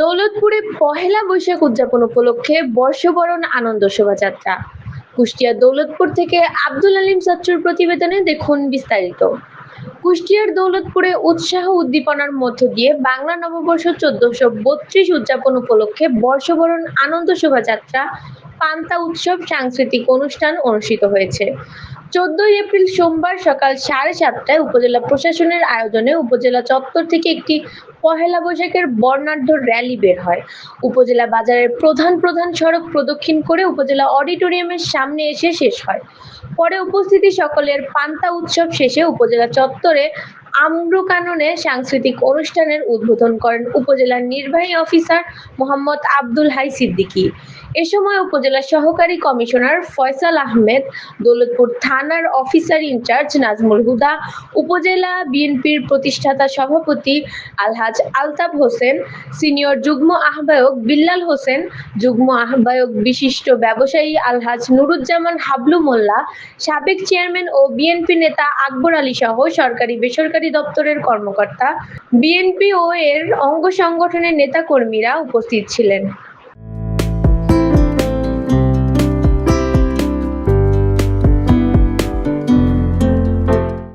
দৌলতপুরে পহেলা বৈশাখ উদযাপন উপলক্ষে বর্ষবরণ আনন্দ শোভাযাত্রা। কুষ্টিয়া দৌলতপুর থেকে আব্দুল আলিম সাচ্চুর প্রতিবেদনে দেখুন বিস্তারিত। কুষ্টিয়ার দৌলতপুরে উৎসাহ উদ্দীপনার মধ্য দিয়ে বাংলা নববর্ষ চোদ্দশো বত্রিশ উদযাপন উপলক্ষে বর্ষবরণ আনন্দ শোভাযাত্রা, পান্তা উৎসব, সাংস্কৃতিক অনুষ্ঠান অনুষ্ঠিত হয়েছে। চোদ্দই এপ্রিল সোমবার সকাল সাড়ে সাতটায় উপজেলা প্রশাসনের আয়োজনে উপজেলা চত্বর থেকে একটি পহেলা বৈশাখের বর্ণাঢ্য র্যালি বের হয়। উপজেলা বাজারের প্রধান প্রধান সড়ক প্রদক্ষিণ করে উপজেলা অডিটোরিয়ামের সামনে এসে শেষ হয়। পরে উপস্থিতি সকলের পান্তা উৎসব শেষে উপজেলা চত্বরে আম্রকাননে সাংস্কৃতিক অনুষ্ঠানের উদ্বোধন করেন উপজেলার নির্বাহী অফিসার মোহাম্মদ আব্দুল হাই সিদ্দিকী। এ সময় উপজেলা সহকারী কমিশনার ফয়সাল আহমেদ, দৌলতপুর থানার অফিসার ইনচার্জ নাজমুল হুদা, উপজেলা বিএনপির প্রতিষ্ঠাতা সভাপতি আলহাজ আলতাফ হোসেন, সিনিয়র যুগ্ম আহ্বায়ক বিল্লাল হোসেন, যুগ্ম আহ্বায়ক বিশিষ্ট ব্যবসায়ী আলহাজ নুরুজ্জামান হাবলু মোল্লা, সাবেক চেয়ারম্যান ও বিএনপি নেতা আকবর আলী সহ সরকারি বেসরকারি দপ্তরের কর্মকর্তা। বিএনপি ও এর অঙ্গ সংগঠনের নেতাকর্মীরা উপস্থিত ছিলেন।